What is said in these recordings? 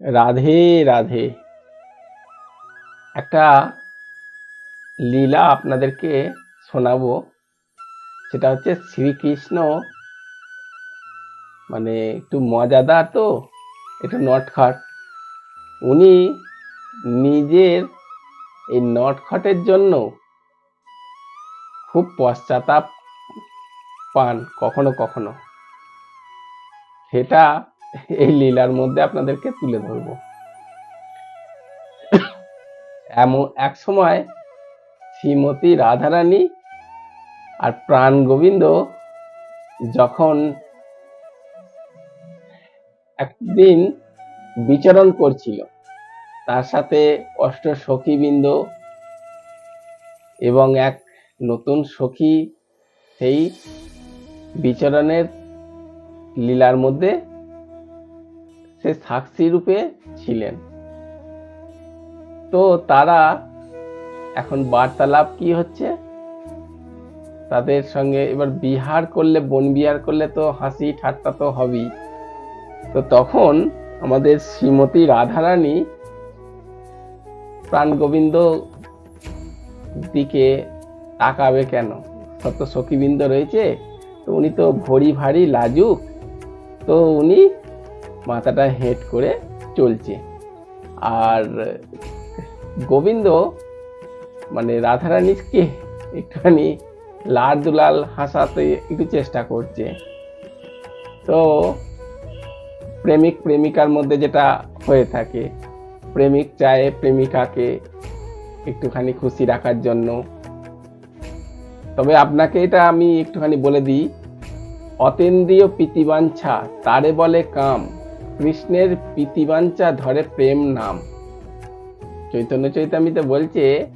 রাধে রাধে। একটা লীলা আপনাদেরকে শোনাবো। সেটা হচ্ছে শ্রীকৃষ্ণ মানে একটু মজাদার তো একটু নটখট। উনি নিজের এই নটখটের জন্য খুব পশ্চাতাপ পান কখনো কখনো। সেটা এই লীলার মধ্যে আপনাদেরকে তুলে ধরবো। এমন, এক সময় শ্রীমতী রাধারানী আর প্রাণ গোবিন্দ যখন একদিন বিচরণ করছিল, তার সাথে অষ্ট সখীবৃন্দ এবং এক নতুন সখী সেই বিচরণের লীলার মধ্যে সে সাক্ষী রূপে ছিলেন। তো তারা এখন বার্তালাপ কি হচ্ছে? তাদের সঙ্গে এবার বিহার করলে বন বিহার করলে তো হাসি ঠাট্টা তো হবেই। তো তখন আমাদের শ্রীমতী রাধারানী প্রাণ গোবিন্দ দিকে তাকাবে কেন? সব তো সখীবৃন্দ রয়েছে, তো উনি তো ভরি ভারী লাজুক। তো উনি মাথাটা হেট করে চলছে। আর গোবিন্দ মানে রাধারানীকে একটুখানি লাল দুলাল হাসাতে একটু চেষ্টা করছে। তো প্রেমিক, প্রেমিকার মধ্যে যেটা হয়ে থাকে, প্রেমিক চায় প্রেমিকাকে একটুখানি খুশি রাখার জন্য। তবে আপনাকে এটা আমি একটুখানি বলে দিই, অতেন্দ্রিয় প্রীতিবাঞ্ছা তারে বলে কাম। কৃষ্ণের প্রীতিবাঞ্ছা ধরে প্রেম নাম। চৈতন্য চৈতামিতে বলছে,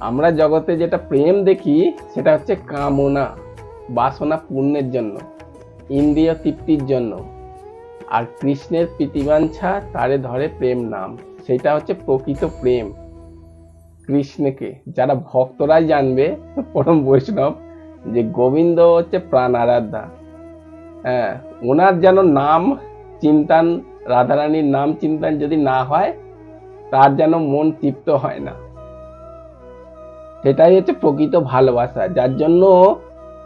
আমরা জগতে যেটা প্রেম দেখি, সেটা হচ্ছে কামনা, বাসনা পূর্ণের জন্য, ইন্দ্রিয় তৃপ্তির জন্য। আর কৃষ্ণের প্রীতিবাঞ্ছা তারে ধরে প্রেম নাম, সেটা হচ্ছে প্রকৃত প্রেম। কৃষ্ণকে, যারা ভক্তরাই জানবে, পরম বৈষ্ণব, যে গোবিন্দ হচ্ছে প্রাণ আরাধ্যা হ্যাঁ ওনার যেন নাম, চিন্তান রাধারানীর নাম চিন্তান যদি না হয়, তার যেন মন তৃপ্ত হয় না। সেটাই হচ্ছে প্রকৃত ভালোবাসা, যার জন্য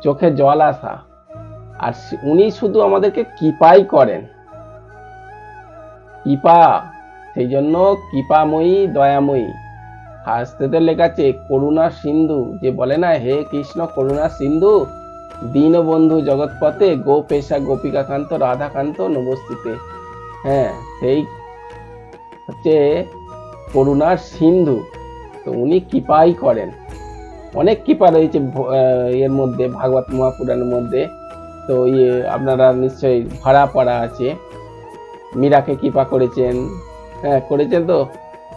চোখে জল আসা। আর উনি শুধু আমাদেরকে কৃপাই করেন। কৃপা, সেই জন্য কৃপাময়ী, দয়াময়ী। হাসতে লেখা আছে, করুণা সিন্ধু যে বলে না, হে কৃষ্ণ, করুণা সিন্ধু, দীনবন্ধু জগৎপথে গো পেশা গোপিকাকান্ত, রাধাকান্ত নবস্থিতে হ্যাঁ সেই হচ্ছে করুণার সিন্ধু। তো উনি কৃপাই করেন। অনেক কৃপা রয়েছে এর মধ্যে, ভাগবত মহাপুরাণের মধ্যে। তো ইয়ে আপনারা নিশ্চয়ই ভাড়া পড়া আছে। মীরাকে কৃপা করেছেন। হ্যাঁ করেছেন তো?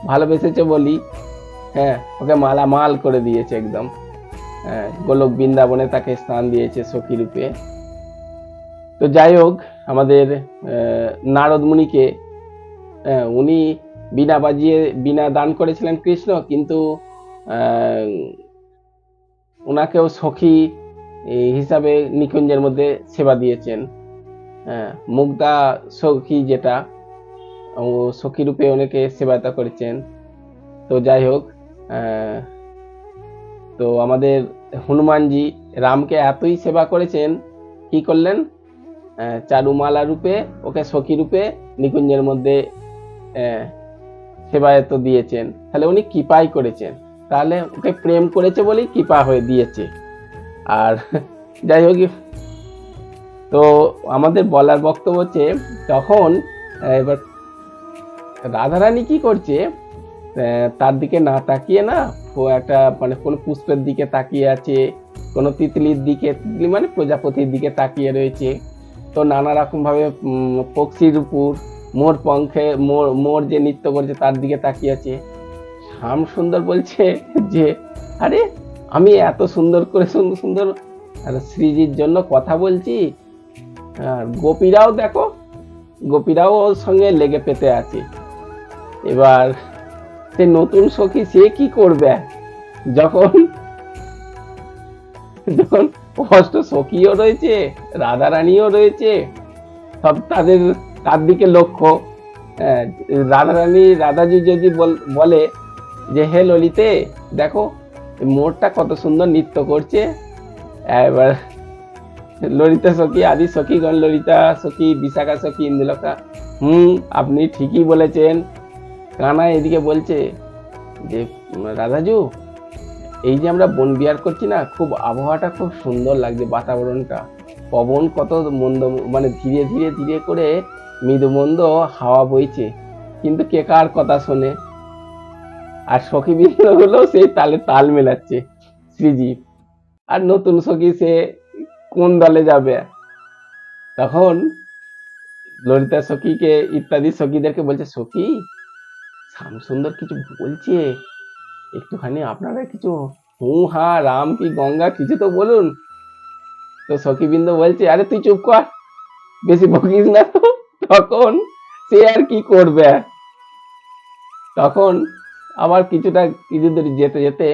ভালোবেসেছে বলি। হ্যাঁ ওকে মালামাল করে দিয়েছে একদম। হ্যাঁ গোলক বৃন্দাবনে তাকে স্থান দিয়েছে সখী রূপে তো যাই হোক আমাদের আহ, নারদ মুনিকে উনি বিনা বাজিয়ে বিনা দান করেছিলেন কৃষ্ণ কিন্তু ওনাকেও সখী হিসাবে নিকুঞ্জের মধ্যে সেবা দিয়েছেন। মুগ্ধা সখী যেটা ও সখী রূপে অনেকে সেবায়তা করেছেন। তো যাই হোক তো আমাদের হনুমানজি রামকে এতই সেবা করেছেন কি করলেন? চারুমালা রূপে, ওকে সখী রূপে নিকুঞ্জের মধ্যে সেবায়ত দিয়েছেন। তাহলে উনি কৃপাই করেছেন। তাহলে ওকে প্রেম করেছে বলেই কৃপা হয়ে দিয়েছে। আর যাই হোক তো আমাদের বলার বক্তব্য হচ্ছে তখন এবার রাধারানী কি করছে তার দিকে না তাকিয়ে না ও একটা মানে কোনো পুষ্পের দিকে তাকিয়ে আছে, কোনো তিতলির দিকে, তিতলি মানে প্রজাপতির দিকে তাকিয়ে রয়েছে। তো নানা রকম ভাবে উম, পক্ষীর উপর মোর পঙ্খে মোর মোর যে নৃত্য করছে তার দিকে তাকিয়ে আছে। শ্যাম সুন্দর বলছে যে আরে আমি এত সুন্দর করে সুন্দর সুন্দর শ্রীজির জন্য কথা বলছি। আর গোপীরাও দেখো গোপীরাও ওর সঙ্গে লেগে পেতে আছে। এবার সে নতুন সখী সে কি করবে? যখন যখন অষ্ট সখীও রয়েছে রাধারানীও রয়েছে সব তাদের তার দিকে লক্ষ্য। হ্যাঁ, রাধারানী রাধাজি যদি বল- যে হে ললিতে দেখো মোরটা কত সুন্দর নৃত্য করছে। এবার ললিতা সখী আদি সখীগণ ললিতা সখী বিশাখা সখী ইন্দুলকা হুম আপনি ঠিকই বলেছেন। কানা এদিকে বলছে যে রাধাজু এই যে আমরা বন বিহার করছি না, খুব আবহাওয়াটা খুব সুন্দর লাগছে বাতাবরণটা। পবন কত মন্দ মানে ধীরে ধীরে ধীরে করে মৃদু মন্দ হাওয়া বইছে। কিন্তু কে কার কথা শোনে? আর সখী গুলো সেই তালে তাল মেলাচ্ছে শ্রীজি আর নতুন সখী সে কোন দলে যাবে? তখন ললিতা সখীকে, ইত্যাদি সখীদেরকে বলছে, সখী, শ্যামসুন্দর কিছু বলছে? একটুখানি আপনারা কিছু হু হা রাম কি গঙ্গা কিছু তো বলুন। তো সখীবৃন্দ বলছে, আরে তুই চুপ কর, বেশি বকিস না তো। তখন সে আর কি করবে? তখন আবার কিছুটা কিছু দূর যেতে যেতে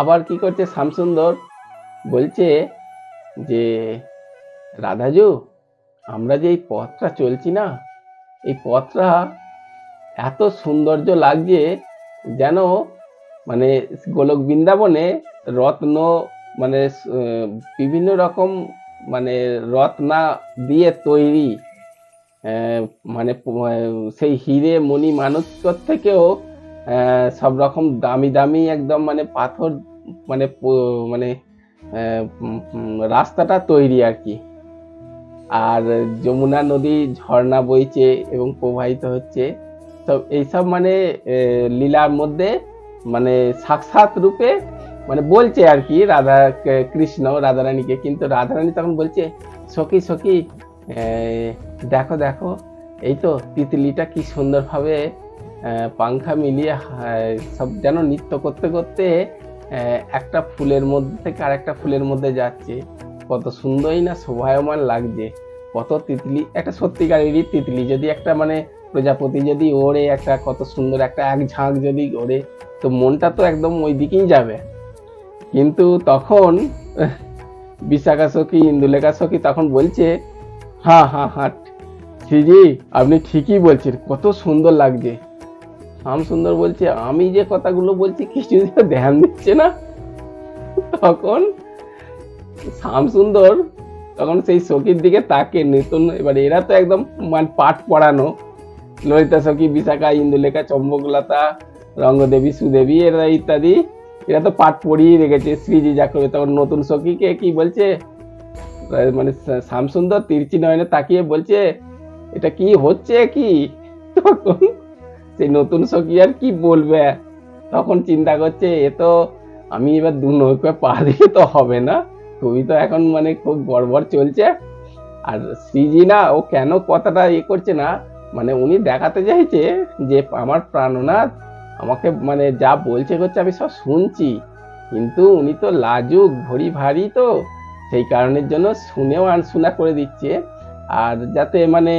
আবার কি করছে শ্যামসুন্দর? বলছে যে, রাধাজু, আমরা যে এই পথটা চলছি না, এই পথটা এত সৌন্দর্য লাগছে যেন মানে গোলক বৃন্দাবনে রত্ন মানে বিভিন্ন রকম মানে রত্না দিয়ে তৈরি মানে সেই হিরে মণি মানবকর থেকেও সব রকম দামি দামি একদম মানে পাথর মানে মানে রাস্তাটা তৈরি আর কি। আর যমুনা নদী ঝর্ণা বইছে এবং প্রবাহিত হচ্ছে। তো এইসব মানে লীলার মধ্যে মানে সাক্ষাৎ রূপে মানে বলছে আর কি রাধা কৃষ্ণ, রাধারানীকে। কিন্তু রাধারানী তখন বলছে, সখী সখী দেখো দেখো, এই তো তিতলিটা কি সুন্দরভাবে পাংখা মিলিয়ে সব যেন নৃত্য করতে করতে একটা ফুলের মধ্যে থেকে আরেকটা ফুলের মধ্যে যাচ্ছে। কত সুন্দরই না শোভায়মান লাগছে। কত তিতলি, একটা সত্যিকারেরই তিতলি। যদি একটা মানে প্রজাপতি যদি ওড়ে একটা, কত সুন্দর একটা এক ঝাঁক যদি ওড়ে, তো মনটা তো একদম ওই দিকেই যাবে। কিন্তু তখন, বিশাখা সখী, ইন্দুলেখা সখী তখন বলছে হ্যাঁ হ্যাঁ হ্যাঁ শ্রীজি আপনি ঠিকই বলছেন, কত সুন্দর লাগছে। শ্যাম সুন্দর বলছে, আমি যে কথাগুলো বলছি, কিছু ধ্যান দিচ্ছে না। তখন শ্যাম সুন্দর তখন সেই সখীর দিকে তাকে নতুন, এবার এরা তো একদম মানে পাঠ পড়ানো ললিতা সখী, বিশাখা, ইন্দুলেখা, চম্বকলতা, রঙ্গদেবী, সুদেবী, এরা ইত্যাদি। এরা তো পাঠ পড়িয়ে রেখেছে, শ্রীজি যা তখন নতুন সখীকে কি বলছে? মানে শা- শ্যামসুন্দর তিরচি নয়নে তাকিয়ে বলছে, এটা কি হচ্ছে কি? তখন সেই নতুন সখী আর কি বলবে? তখন চিন্তা করছে, এ তো আমি এবার দু নৌকা পা দিয়ে তো হবে না। খুবই তো এখন মানে খুব গড়বড় চলছে। আর শ্রীজি না, ও কেন কথাটা ইয়ে করছে না? মানে উনি দেখাতে চাইছে যে আমার প্রাণনাথ আমাকে মানে যা বলছে করছে আমি সব শুনছি। কিন্তু উনি তো লাজুক, ভরি ভারী তো, সেই কারণের জন্য শুনেও আনশোনা করে দিচ্ছে। আর যাতে মানে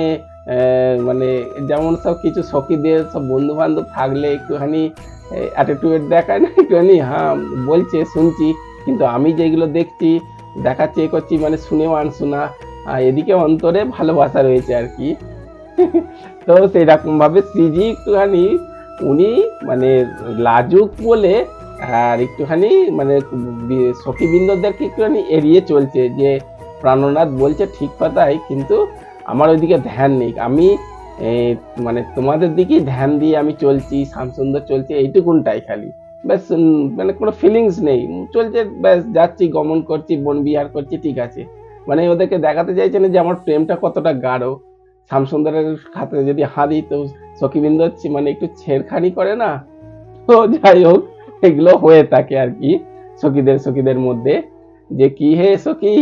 মানে যেমন সব কিছু সখীদের সব বন্ধু বান্ধব থাকলে একটুখানি অ্যাটিটিউড দেখায় না, একটুখানি হ্যাঁ বলছে, শুনছি। কিন্তু আমি যেগুলো দেখছি, দেখাচ্ছি করছি মানে শুনেও আনশোনা। এদিকে অন্তরে ভালোবাসা রয়েছে আর কি। তো সেই রকম ভাবে শ্রীজি একটুখানি উনি মানে লাজুক বলে, আর একটুখানি মানে সখীবৃন্দদেরকে একটুখানি এড়িয়ে চলছে যে প্রাণনাথ বলছে ঠিক কথাই, কিন্তু আমার ওইদিকে ধ্যান নেই। আমি মানে তোমাদের দিকেই ধ্যান দিয়ে আমি চলছি, শ্যামসুন্দর চলছে, এইটুকুনটাই খালি। ব্যাস মানে কোনো ফিলিংস নেই। চলছে, ব্যাস, যাচ্ছি, গমন করছি বন বিহার করছি, ঠিক আছে। মানে ওদেরকে দেখাতে চাইছে না যে আমার প্রেমটা কতটা গাঢ়। শ্যামসুন্দরের হাতে যদি হাঁদি তো সখীবৃন্দ মানে একটু ছেড়খানি করে না? তো যাই হোক, এগুলো হয়ে থাকে আর কি, সখীদের সখীদের মধ্যে। যে কি হে সখী?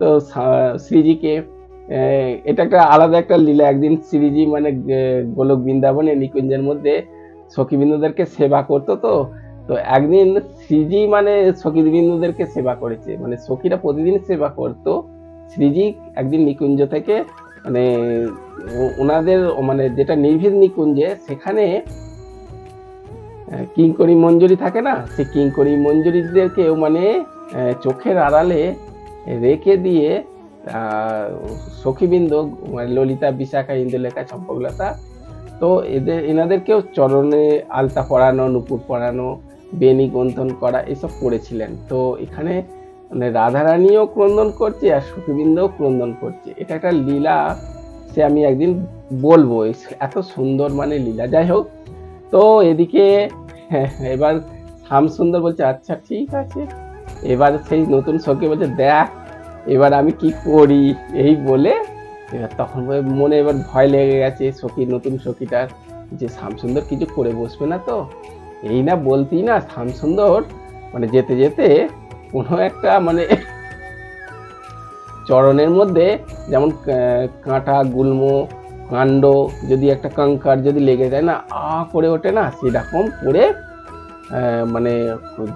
তো শ্রীজিকে এটা একটা আলাদা একটা লীলা। একদিন শ্রীজি মানে গোলক বৃন্দাবনে নিকুঞ্জের মধ্যে সখীবৃন্দদেরকে সেবা করতো তো। তো একদিন শ্রীজি মানে সখীবৃন্দদেরকে সেবা করেছে। মানে সখীরা প্রতিদিন সেবা করতো। শ্রীজি একদিন নিকুঞ্জ থেকে মানে ওনাদের মানে যেটা নির্ভীর নিকুঞ্জে সেখানে কিঙ্করি মঞ্জুরি থাকে না? সেই কিঙ্করি মঞ্জুরিদেরকেও মানে চোখের আড়ালে রেখে দিয়ে সখীবৃন্দ মানে ললিতা, বিশাখা, ইন্দুলেখা, চম্পকলতা, তো এদের, এনাদেরকেও চরণে আলতা পরানো, নুপুর পরানো বেনি গ্রন্থন করা, এসব করেছিলেন। তো এখানে মানে রাধারানীও ক্রন্দন করছে আর সুখবিন্দও ক্রন্দন করছে। এটা একটা লীলা সে আমি একদিন বলব এত সুন্দর মানে লীলা। যাই হোক, তো এদিকে এবার শ্যাম সুন্দর বলছে আচ্ছা ঠিক আছে। এবার সেই নতুন সখী বলছে, দেখ, এবার আমি কি করি? এই বলে এবার তখন মনে এবার ভয় লেগে গেছে সখী নতুন সখীটার যে শ্যামসুন্দর কিছু করে বসবে না তো? এই না বলতেই না, শ্যামসুন্দর মানে যেতে যেতে কোনো একটা মানে চরণের মধ্যে যেমন কাঁটা, গুল্ম, কাণ্ড যদি একটা কঙ্কার যদি লেগে যায় না, আ করে ওঠে না, সেরকম করে মানে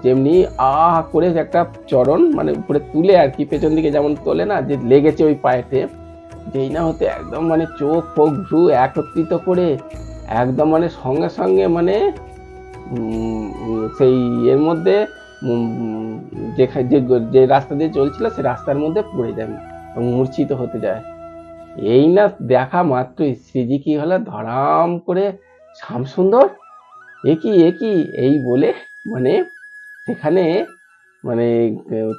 যেমনি আ করে একটা চরণ মানে উপরে তুলে আর কি, পেছন দিকে যেমন তোলে না, যে লেগেছে ওই পায়েতে, যেই না হতে একদম মানে চোখ ফোক ভ্রু একত্রিত করে, একদম মানে সঙ্গে সঙ্গে মানে সেই এর মধ্যে যেখানে যে যে রাস্তা দিয়ে চলছিল সে রাস্তার মধ্যে পড়ে যাবে মূর্ছিত হতে যায়। এই না দেখা মাত্রই শ্রীজি কি হলো ধরাম করে শ্যামসুন্দর একই একই এই বলে মানে সেখানে মানে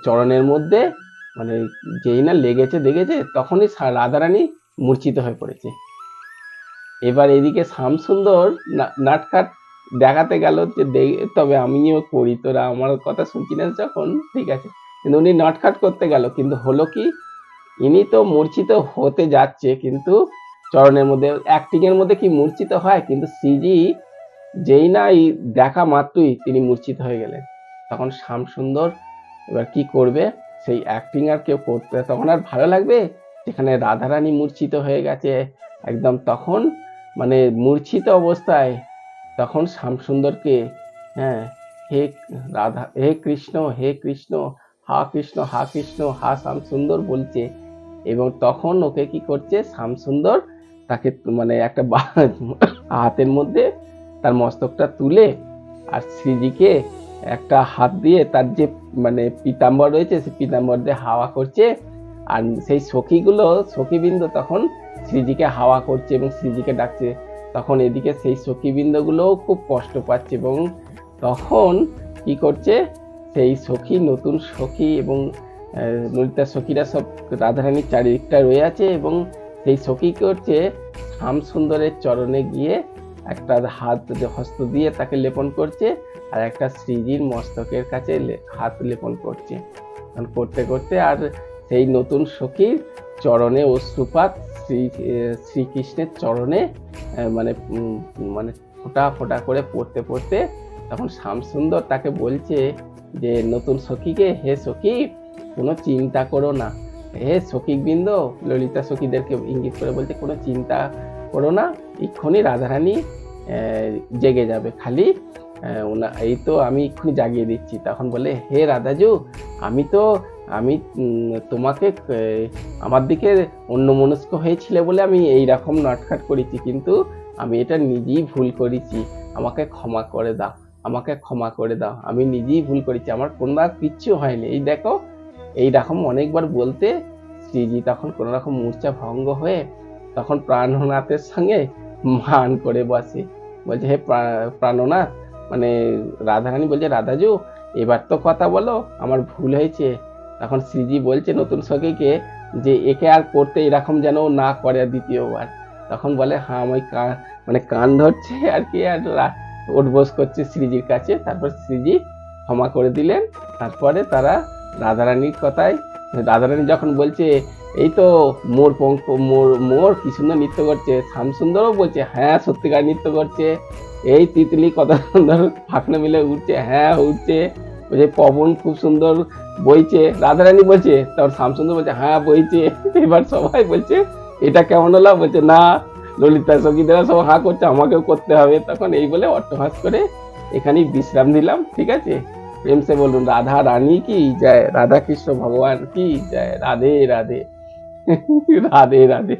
চরণের মধ্যে মানে যেই না লেগেছে দেখেছে তখনই রাধারানী মূর্ছিত হয়ে পড়েছে। এবার এদিকে শ্যামসুন্দর নাটকাট দেখাতে গেল যে তবে আমিও করি, তোরা আমার কথা শুনছি না যখন? ঠিক আছে। কিন্তু উনি নটখাট করতে গেল, কিন্তু হলো কি? ইনি তো মূর্ছিত হতে যাচ্ছে, কিন্তু চরণের মধ্যে অ্যাক্টিং এর মধ্যে কি মূর্ছিত হয়? কিন্তু সিজি যেই না এই দেখা মাত্রই তিনি মূর্ছিত হয়ে গেলেন। তখন শ্যাম সুন্দর এবার কি করবে? সেই অ্যাক্টিং আর কেউ করতে, তখন আর ভালো লাগবে? যেখানে রাধারানী মূর্ছিত হয়ে গেছে, একদম তখন মানে মূর্ছিত অবস্থায় তখন শ্যামসুন্দরকে হ্যাঁ হে রাধা, হে কৃষ্ণ হে কৃষ্ণ, হা কৃষ্ণ হা কৃষ্ণ, হা শ্যামসুন্দর বলছে। এবং তখন ওকে কি করছে? শ্যামসুন্দর তাকে মানে একটা হাতের মধ্যে তার মস্তকটা তুলে আর শ্রীজিকে একটা হাত দিয়ে তার যে মানে পিতাম্বর রয়েছে সেই পিতাম্বর দিয়ে হাওয়া করছে। আর সেই সখীগুলো, সখীবৃন্দ তখন শ্রীজিকে হাওয়া করছে এবং শ্রীজিকে ডাকছে। তখন এদিকে সেই সখীবৃন্দগুলোও খুব কষ্ট পাচ্ছে এবং তখন কি করছে? সেই সখী, নতুন সখী এবং ললিতা সখীরা সব রাধারানীর চারিদিকটা রয়ে আছে এবং সেই সখী করছে? শ্যাম সুন্দরের চরণে গিয়ে একটা হাত হস্ত দিয়ে তাকে লেপন করছে আর একটা শ্রীজির মস্তকের কাছে হাত লেপন করছে। করতে করতে আর সেই নতুন সখীর চরণে অশ্রুপাত শ্রী শ্রীকৃষ্ণের চরণে মানে মানে ফোটা ফোটা করে পড়তে পড়তে তখন শ্যামসুন্দর তাকে বলছে যে, নতুন সখীকে, হে সখী, কোনো চিন্তা করো না। হে সখীবৃন্দ, ললিতা সখীদেরকে ইঙ্গিত করে বলছে, কোনো চিন্তা করো না। এক্ষুনি রাধারানী জেগে যাবে খালি। ওনা, এই তো আমি এক্ষুনি জাগিয়ে দিচ্ছি। তখন বলে, হে রাধাজু, আমি তো, আমি তোমাকে আমার দিকে অন্য মনস্ক হয়েছিলে বলে আমি এই রকম নটখাট করেছি। কিন্তু আমি এটা নিজেই ভুল করেছি। আমাকে ক্ষমা করে দাও, আমাকে ক্ষমা করে দাও। আমি নিজেই ভুল করেছি। আমার কোনো কিচ্ছু হয়নি। এই দেখো এই রকম অনেকবার বলতে শ্রীজি তখন কোনো রকম মূর্ছা ভঙ্গ হয়ে তখন প্রাণনাথের সঙ্গে মান করে বসে। বলছে, হে প্রাণনাথ মানে রাধারানী বলছে, রাধাজু, এবার তো কথা বলো, আমার ভুল হয়েছে। তখন শ্রীজি বলছে নতুন সখীকে যে, একে আর করতে এরকম যেন না করে দ্বিতীয়বার। তখন বলে হ্যাঁ আমি কান মানে কান ধরছে আর কি, আর উঠবোস করছে শ্রীজির কাছে। তারপর শ্রীজি ক্ষমা করে দিলেন। তারপরে তারা রাধারানীর কথায়, রাধারানী যখন বলছে, এই তো মোর পঙ্ক, মোর মোর কি সুন্দর নৃত্য করছে, শ্যামসুন্দরও বলছে হ্যাঁ সত্যিকার নৃত্য করছে। এই তিতলি কত সুন্দর ফাঁকনা মিলে উঠছে হ্যাঁ উঠছে বলছে, পবন খুব সুন্দর বইছে। রাধারানী বলছে, তারপর শ্যামসুন্দর বলছে হ্যাঁ বইছে। এবার সবাই বলছে, এটা কেমন হলো? বলছে, না, ললিতা সখীদেরা সব হাঁ করছে, আমাকেও করতে হবে। তখন এই বলে অট্টহাস করে এখানেই বিশ্রাম দিলাম ঠিক আছে? প্রেম সে বলুন, রাধা রানী কি জয়? রাধা কৃষ্ণ ভগবান কি জয়? রাধে রাধে। রাধে রাধে।